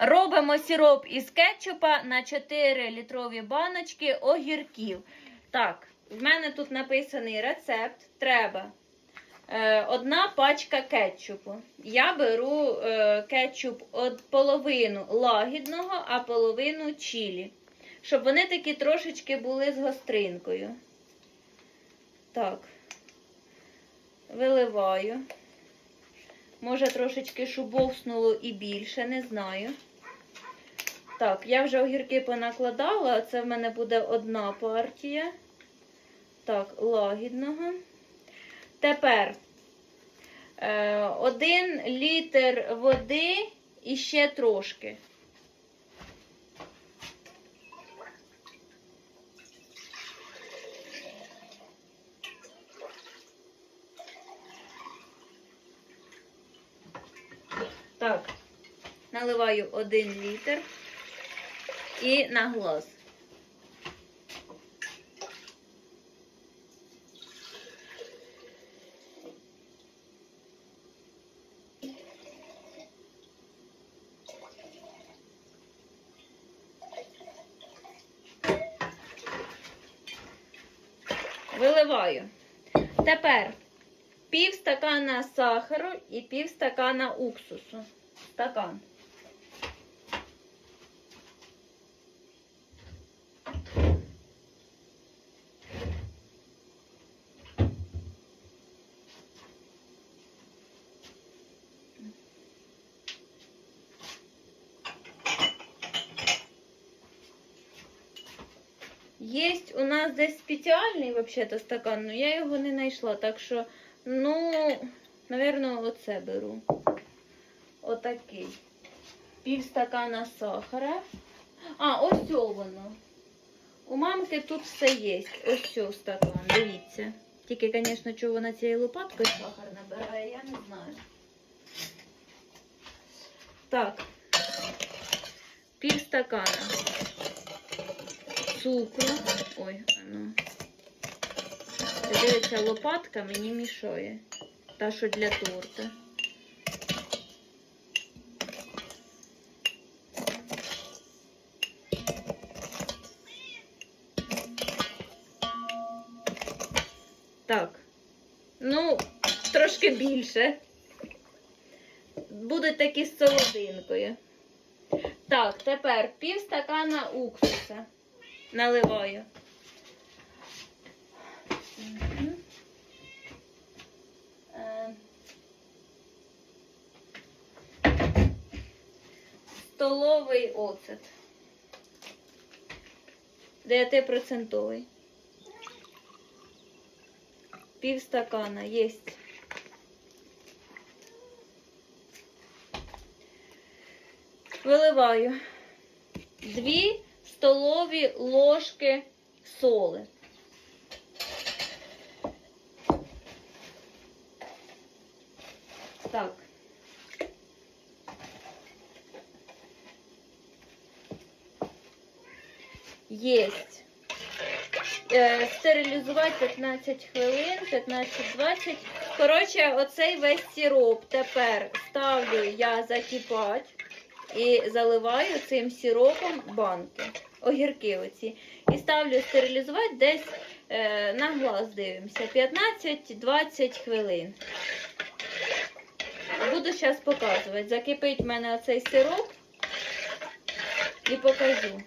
Робимо сироп із кетчупа на 4 літрові баночки огірків. Так, в мене тут написаний рецепт. Треба е, одна пачка кетчупу. Я беру е, кетчуп от половину лагідного, а половину чілі. Щоб вони такі трошечки були з гостринкою. Так, виливаю. Може, трошечки шубовснуло і більше, не знаю. Так, я вже огірки понакладала, це в мене буде одна партія. Так, лагідного. Тепер е, один літр води і ще трошки. Так, наливаю один літр і на глаз. Виливаю. Тепер пів стакана сахару і пів стакана уксусу. Стакан. Есть у нас десь спеціальний вообще-то стакан, але я його не знайшла. Так що, ну, напевно, оце беру. Отакий. Пів стакана сахара. А, ось воно. У мамки тут все є. Ось о стакан, дивіться. Тільки, звісно, чого вона цією лопаткою сахар набирає, я не знаю. Так. Пів стакана цукру. Ой, ну. Дивіться, лопатка мені мішає. Та, що для торта. Так. Ну, трошки більше. Будуть такі з солодинкою. Так, тепер пів стакана уксуса наливаю. Е, Столовий оцет. 9%. Пів стакана єсть. Виливаю. Дві столові ложки соли. Так. Єсть. Е, стерилізувати 15 хвилин, 15-20. Коротше, оцей весь сироп тепер ставлю я закипати і заливаю цим сіропом банки, огірки оці. І ставлю стерилізувати десь е, на глаз дивимося. 15-20 хвилин. Буду зараз показувати. Закипить в мене оцей сироп і покажу.